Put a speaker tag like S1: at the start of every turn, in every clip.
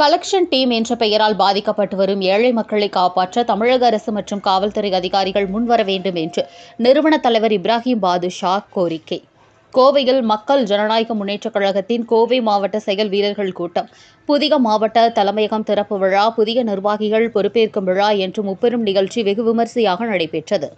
S1: Collection team என்ற பெயரால் பாதிக்கப்பட்டு வரும் ஏழை மக்களை காப்பாற்ற தமிழக அரசு மற்றும் காவல்துறை அதிகாரிகள் முன்வர வேண்டும் என்று நிறுவன தலைவர் இப்ராஹிம் பாதுஷா கோரிக்கை. கோவையில் மக்கள் ஜனநாயக முன்னேற்றக் கழகத்தின் கோவை மாவட்ட செயல் வீரர்கள் கூட்டம். புதிய மாவட்ட தலைமையகம் திறப்பு விழா புதிய நிர்வாகிகள் பொறுப்பேற்கும் விழா என்று முப்பெரும் நிகழ்ச்சி வெகு விமரிசையாக நடைபெற்றது.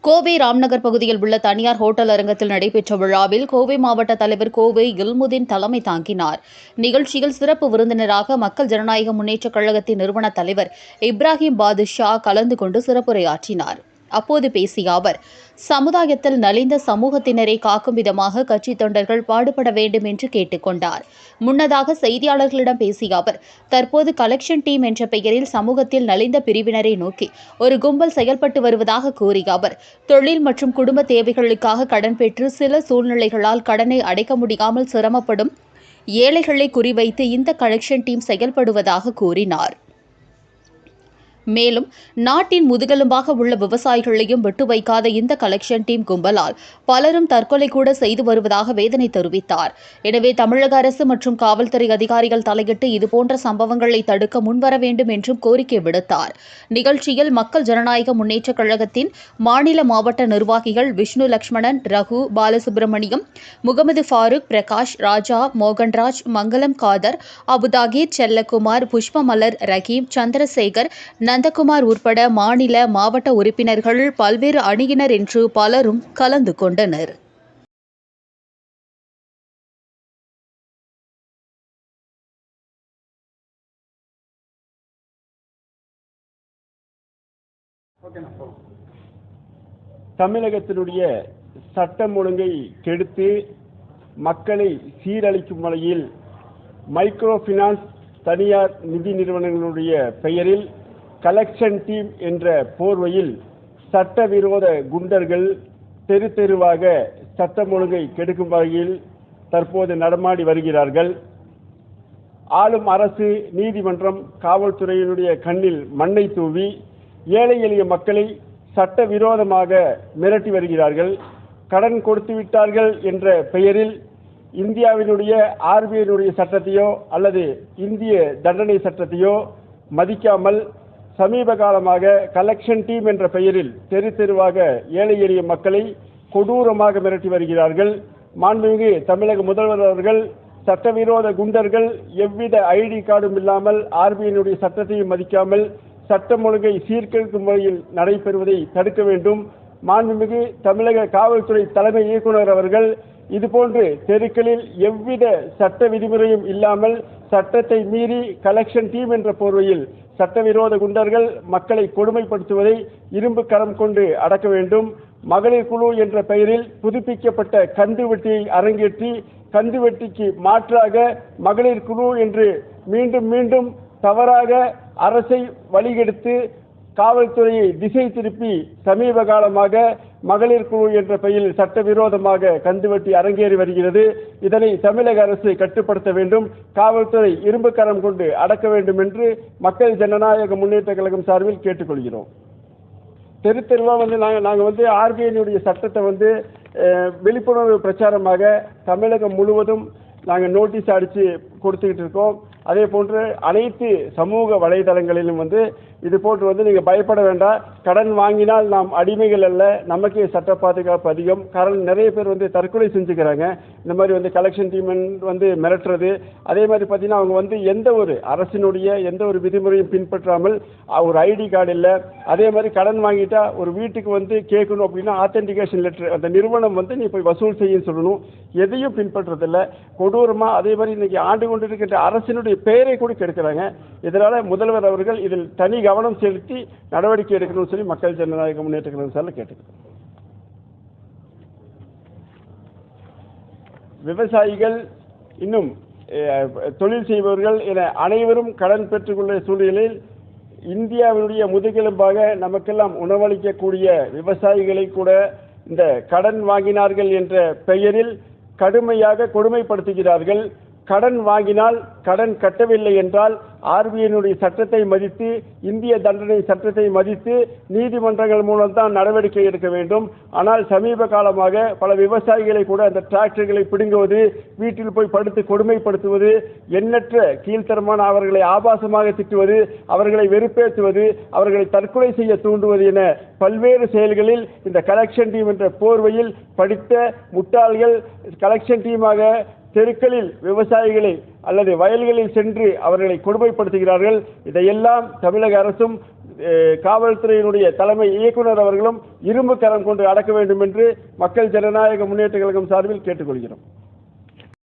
S1: கோவை ராம்நகர் பகுதியில் உள்ள தனியார் ஹோட்டல் அரங்கத்தில் நடைபெற்ற விழாவில் கோவை மாவட்ட தலைவர் கோவை இல்முதீன் தலைமை தாங்கினார். நிகழ்ச்சியில் சிறப்பு விருந்தினராக மக்கள் ஜனநாயக முன்னேற்றக் கழகத்தின் நிறுவன தலைவர் இப்ராஹிம் பாதுஷா கலந்து கொண்டு சிறப்புரையாற்றினார். அப்போது பேசிய அவர் சமுதாயத்தில் நலிந்த சமூகத்தினரை காக்கும் விதமாக கட்சி தொண்டர்கள் பாடுபட வேண்டும் என்று கேட்டுக்கொண்டார் முன்னதாக செய்தியாளர்களிடம் பேசிய அவர் தற்போது கலெக்ஷன் டீம் என்ற பெயரில் சமூகத்தில் நலிந்த பிரிவினரை நோக்கி ஒரு கும்பல் செயல்பட்டு வருவதாக கூறிய அவர் தொழில் மற்றும் குடும்ப தேவைகளுக்காக கடன் பெற்று சில சூழ்நிலைகளால் கடனை அடைக்க முடியாமல் சிரமப்படும் ஏழைகளை குறிவைத்து இந்த கலெக்ஷன் டீம் செயல்படுவதாக கூறினார். மேலும் நாட்டின் முதுகெலும்பாக உள்ள விவசாயிகளையும் விட்டு வைக்காத இந்த கலெக்ஷன் டீம் கும்பலால் பலரும் தற்கொலை கூட செய்து வருவதாக வேதனை தெரிவித்தார். எனவே தமிழக அரசு மற்றும் காவல்துறை அதிகாரிகள் தலையிட்டு இதுபோன்ற சம்பவங்களை தடுக்க முன்வர வேண்டும் என்றும் கோரிக்கை விடுத்தார். நிகழ்ச்சியில் மக்கள் ஜனநாயக முன்னேற்றக் கழகத்தின் மாநில மாவட்ட நிர்வாகிகள் விஷ்ணு லட்சுமணன் ரகு பாலசுப்ரமணியம் முகமது ஃபாரூக் பிரகாஷ் ராஜா மோகன்ராஜ் மங்களம் காதர் அபுதாகீர் செல்லகுமார் புஷ்பமலர் ரஹீம் சந்திரசேகர் நந்தகுமார் உட்பட மாநில மாவட்ட உறுப்பினர்கள் பல்வேறு அணியினர் என்று பலரும் கலந்து கொண்டனர்.
S2: தமிழகத்தினுடைய சட்டம் ஒழுங்கை கெடுத்து மக்களை சீரழிக்கும் வகையில் மைக்ரோ ஃபினான்ஸ் தனியார் நிதி நிறுவனங்களுடைய பெயரில் கலெக்ஷன் டீம் என்ற போர்வையில் சட்டவிரோத குண்டர்கள் தெரு தெருவாக சட்டம் ஒழுங்கை கெடுக்கும் வகையில் தற்போது நடமாடி வருகிறார்கள். ஆளும் அரசு நீதிமன்றம் காவல்துறையினுடைய கண்ணில் மண்ணை தூவி ஏழை எளிய மக்களை சட்டவிரோதமாக மிரட்டி வருகிறார்கள். கடன் கொடுத்து விட்டார்கள் என்ற பெயரில் இந்தியாவினுடைய ஆர்பிஐனுடைய சட்டத்தையோ அல்லது இந்திய தண்டனை சட்டத்தையோ மதிக்காமல் சமீப காலமாக கலெக்ஷன் டீம் என்ற பெயரில் தெரு தெருவாக ஏழை எளிய மக்களை கொடூரமாக மிரட்டி வருகிறார்கள். மாண்புமிகு தமிழக முதல்வர் அவர்கள் சட்டவிரோத குண்டர்கள் எவ்வித ஐடி கார்டும் இல்லாமல் ஆர்பிஐனுடைய சட்டத்தையும் மதிக்காமல் சட்டம் ஒழுங்கை சீர்கெடுக்கும் முறையில் நடைபெறுவதை தடுக்க வேண்டும். மாண்புமிகு தமிழக காவல்துறை தலைமை இயக்குனர் அவர்கள் இதுபோன்று தெருக்களில் எவ்வித சட்ட விதிமுறையும் இல்லாமல் சட்டத்தை மீறி கலெக்ஷன் டீம் என்ற போர்வையில் சட்டவிரோத குண்டர்கள் மக்களை கொடுமைப்படுத்துவதை இரும்பு கரம் கொண்டு அடக்க வேண்டும். மகளிர் குழு என்ற பெயரில் புதுப்பிக்கப்பட்ட கந்து வெட்டியை அரங்கேற்றி கந்து வெட்டிக்கு மாற்றாக மகளிர் குழு என்று மீண்டும் மீண்டும் தவறாக அரசை வழிகெடுத்து காவல்துறையை திசை திருப்பி சமீப காலமாக மகளிர் குழு என்ற பெயரில் சட்டவிரோதமாக கந்துவட்டி அரங்கேறி வருகிறது. இதனை தமிழக அரசு கட்டுப்படுத்த வேண்டும். காவல்துறை இரும்பு கரம் கொண்டு அடக்க வேண்டும் என்று மக்கள் ஜனநாயக முன்னேற்ற கழகம் சார்பில் கேட்டுக்கொள்கிறோம். தெரு தெருவாக வந்து நாங்கள் நாங்கள் வந்து ஆர்பிஐனுடைய சட்டத்தை வந்து விழிப்புணர்வு பிரச்சாரமாக தமிழகம் முழுவதும் நாங்கள் நோட்டீஸ் அடித்து கொடுத்துக்கிட்டு இருக்கோம். அதே போன்று அனைத்து சமூக வலைதளங்களிலும் வந்து இது போன்று வந்து நீங்கள் பயப்பட வேண்டாம் கடன் வாங்கினால் நாம் அடிமைகள் அல்ல. நமக்கே சட்ட பாதுகாப்பு அதிகம். காரணம் நிறைய பேர் வந்து தற்கொலை செஞ்சுக்கிறாங்க. இந்த மாதிரி வந்து கலெக்ஷன் டீம் வந்து மிரட்டுறது. அதே மாதிரி பார்த்தீங்கன்னா அவங்க வந்து எந்த ஒரு அரசினுடைய எந்த ஒரு விதிமுறையும் பின்பற்றாமல் ஒரு ஐடி கார்டு இல்லை. அதே மாதிரி கடன் வாங்கிட்டா ஒரு வீட்டுக்கு வந்து கேட்கணும் அப்படின்னா ஆத்தென்டிகேஷன் லெட்டர் அந்த நிறுவனம் வந்து நீ போய் வசூல் செய்யும் சொல்லணும். எதையும் பின்பற்றதில்லை கொடூரமாக அதே மாதிரி இன்னைக்கு ஆண்டு கொண்டிருக்கின்ற அரசினுடைய பெயரை கூட கெடுக்கிறாங்க. இதனால் முதல்வர் அவர்கள் இதில் தனி கவனம் செலுத்தி நடவடிக்கை எடுக்கணும்னு சொல்லி மக்கள் ஜனநாயக முன்னேற்ற கழகம் சார்பில் கேட்டுக்கிறோம். விவசாயிகள் இன்னும் தொழில் செய்பவர்கள் என அனைவரும் கடன் பெற்றுக்கொள்ள சூழ்நிலையில் இந்தியாவினுடைய முதுகெலும்பாக நமக்கெல்லாம் உணவளிக்கக்கூடிய விவசாயிகளை கூட இந்த கடன் வாங்கினார்கள் என்ற பெயரில் கடுமையாக கொடுமைப்படுத்துகிறார்கள். கடன் வாங்கினால் கடன் கட்டவில்லை என்றால் ஆர்பிஐனுடைய சட்டத்தை மதித்து இந்திய தண்டனை சட்டத்தை மதித்து நீதிமன்றங்கள் மூலம் தான் நடவடிக்கை எடுக்க வேண்டும். ஆனால் சமீப காலமாக பல விவசாயிகளை கூட அந்த டிராக்டர்களை பிடுங்குவது வீட்டில் போய் படுத்து கொடுமைப்படுத்துவது எண்ணற்ற கீழ்த்தரமான அவர்களை ஆபாசமாக திட்டுவது அவர்களை வெறுப்பேற்றுவது அவர்களை தற்கொலை செய்ய தூண்டுவது என பல்வேறு செயல்களில் இந்த கலெக்ஷன் டீம் என்ற போர்வையில் படித்த முட்டாள்கள் கலெக்ஷன் டீமாக தெருக்களில் விவசாயிகளை அல்லது வயல்களில் சென்று அவர்களை கொடுமைப்படுத்துகிறார்கள். இதையெல்லாம் தமிழக அரசும் காவல்துறையினுடைய தலைமை இயக்குனர் அவர்களும் இரும்பு கரம் கொண்டு அடக்க வேண்டும் என்று மக்கள் ஜனநாயக முன்னேற்ற கழகம் சார்பில் கேட்டுக்கொள்கிறோம்.